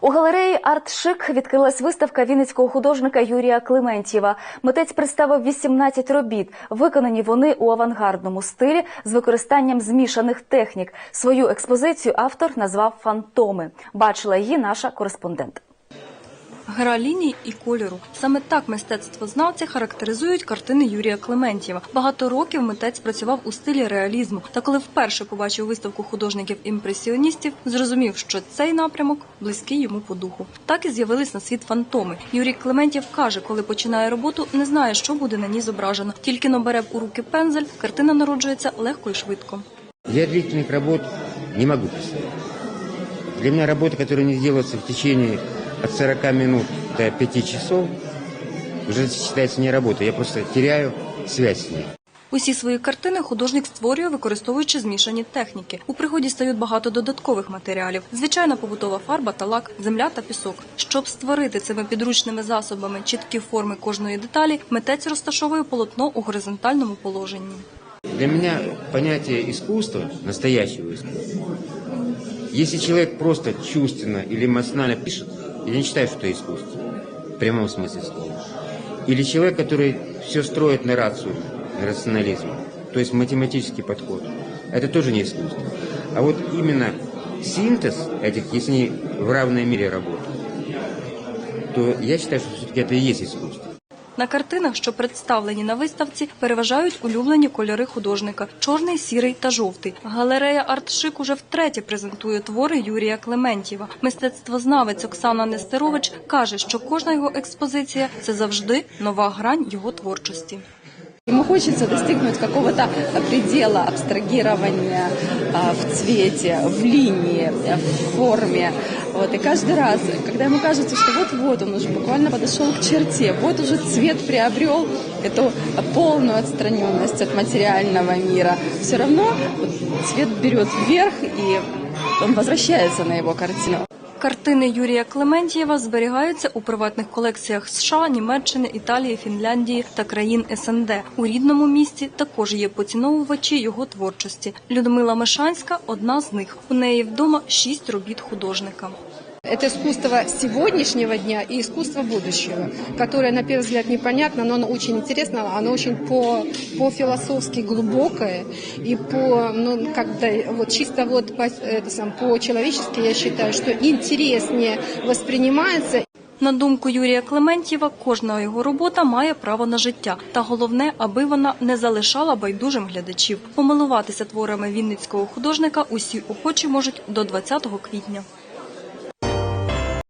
У галереї «Артшик» відкрилась виставка вінницького художника Юрія Климентєва. Митець представив 18 робіт. Виконані вони у авангардному стилі з використанням змішаних технік. Свою експозицію автор назвав «Фантоми». Бачила її наша кореспондент. Гра ліній і кольору. Саме так мистецтвознавці характеризують картини Юрія Клементьєва. Багато років митець працював у стилі реалізму. Та коли вперше побачив виставку художників-імпресіоністів, зрозумів, що цей напрямок близький йому по духу. Так і з'явились на світ фантоми. Юрій Клементьєв каже, коли починає роботу, не знає, що буде на ній зображено. Тільки но бере у руки пензель, картина народжується легко і швидко. Я длительных работ не могу представить. Для меня работа, которая не делается в течение от 40 минут до 5 часов, уже считается не работой. Я просто теряю связь с ней. Усі свої картини художник створює, використовуючи змішані техніки. У пригоді стають багато додаткових матеріалів: звичайна побутова фарба та лак, земля та пісок. Щоб створити цими підручними засобами чіткі форми кожної деталі, митець розташовує полотно у горизонтальному положенні. Для меня понятие искусства, настоящего искусства, если человек просто чувственно или эмоционально пишет, я не считаю, что это искусство, в прямом смысле слова. Или человек, который все строит на рацию, на рационализм, то есть математический подход, это тоже не искусство. А вот именно синтез этих, если в равной мере работают, то я считаю, что все-таки это и есть искусство. На картинах, що представлені на виставці, переважають улюблені кольори художника чорний, сірий та жовтий. Галерея Артшик уже втретє презентує твори Юрія Клементєва. Мистецтвознавець Оксана Нестерович каже, що кожна його експозиція це завжди нова грань його творчості. Ему хочется достигнуть какого-то предела абстрагирования а, в цвете, в линии, в форме. Вот. И каждый раз, когда ему кажется, что вот-вот он уже буквально подошел к черте, вот уже цвет приобрел эту полную отстраненность от материального мира, все равно цвет берет вверх, и он возвращается на его картину. Картини Юрія Клементьєва зберігаються у приватних колекціях США, Німеччини, Італії, Фінляндії та країн СНД. У рідному місті також є поціновувачі його творчості. Людмила Мишанська одна з них. У неї вдома шість робіт художника. Это искусство сегодняшнего дня и искусство будущего, которое, на первый взгляд, непонятно, но оно очень интересно, оно очень по, по-философски глубокое и по, ну, как-то вот чисто вот по, это сам, по-человечески я считаю, что интереснее воспринимается На думку Юрія Клементьєва, кожна його робота має право на життя. Та головне, аби вона не залишала байдужим глядачів. Помилуватися творами вінницького художника усі охочі можуть до 20 квітня.